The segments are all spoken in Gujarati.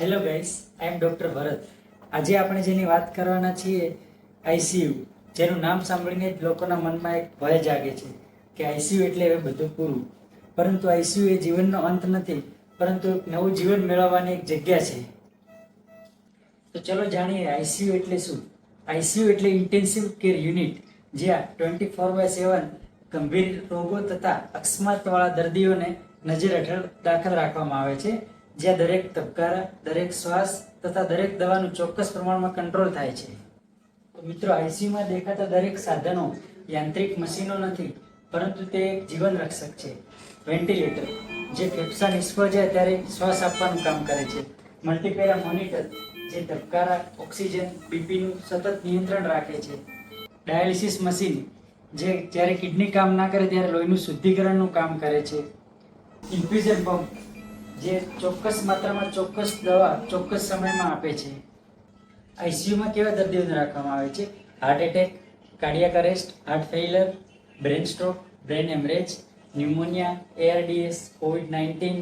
Hello guys I am doctor Bharat આજે આપણે જેની વાત કરવાના છીએ આઈસીયુ જેનું નામ સાંભળીને જ લોકોના મનમાં એક ભય જાગે છે કે આઈસીયુ એટલે હવે બધું પૂરું. પરંતુ આઈસીયુ એ જીવનનો અંત નથી, પરંતુ એક નવું જીવન મેળવવાની એક જગ્યા છે. તો ચલો જાણીએ આઈસીયુ એટલે શું? આઈસીયુ એટલે ઇન્ટેન્સિવ કેર યુનિટ જ્યાં ટ્વેન્ટી ફોર બાય સેવન ગંભીર રોગો તથા અકસ્માતવાળા દર્દીઓને નજર હેઠળ દાખલ રાખવામાં આવે છે. જ્યાં દરેક ધબકારા, દરેક શ્વાસ તથા દરેક દવાનું ચોક્કસ પ્રમાણમાં કંટ્રોલ થાય છે. તો મિત્રો, આઈસીયુમાં દેખાતા દરેક સાધનો યાંત્રિક મશીનો નથી, પરંતુ તે એક જીવન રક્ષક છે વેન્ટિલેટર જે ફેફસા નિષ્ફળ જાય ત્યારે શ્વાસ આપવાનું કામ કરે છે. મલ્ટીપેરા મોનિટર જે ધબકારા ઓક્સિજન બીપીનું સતત નિયંત્રણ રાખે છે. ડાયાલિસિસ મશીન જે જ્યારે કિડની કામ ના કરે ત્યારે લોહીનું શુદ્ધિકરણનું કામ કરે છે. ઇન્ફ્યુઝન પંપ જે ચોક્કસ માત્રામાં ચોક્કસ દવા ચોક્કસ સમયમાં આપે છે. આઈસીયુમાં કેવા દર્દીઓને રાખવામાં આવે છે? Heart attack cardiac arrest heart failure brain stroke brain haemorrhage pneumonia ARDS COVID nineteen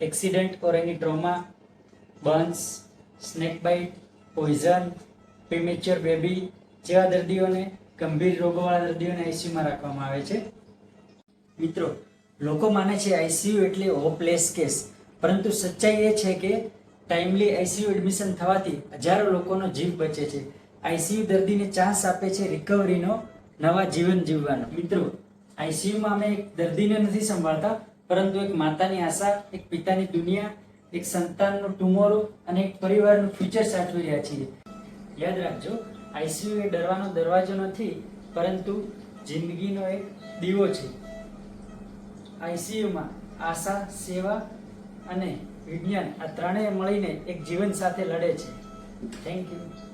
accident or any trauma burns snake bite poison premature baby જેવા દર્દીઓને, ગંભીર રોગોવાળા દર્દીઓને આઈસીયુમાં રાખવામાં આવે છે. મિત્રો, લોકો માને છે આઈસીયુ એટલે હોપલેસ કેસ પરંતુ સચ્ચાઈ એ છે કે ટાઈમલી આઈસીયુ એડમિશન થવાથી હજારો લોકોનો જીવ બચે છે. આઈસીયુ દર્દીને ચાન્સ આપે છે રિકવરીનો નવા જીવન જીવવાનો. મિત્રો આઈસીયુમાં અમે એક દર્દીને નથી સંભાળતા, પરંતુ એક માતાની આશા, એક પિતાની દુનિયા, એક સંતાનનું ટુમોરો અને એક પરિવારનું ફ્યુચર સાચવી રહ્યા છીએ. યાદ રાખજો આઈસીયુ એ ડરવાનો દરવાજો નથી, પરંતુ જિંદગીનો એક દીવો છે. આઈસીયુમાં આશા, સેવા અને વિજ્ઞાન આ ત્રણેય મળીને એક જીવન સાથે લડે છે. Thank you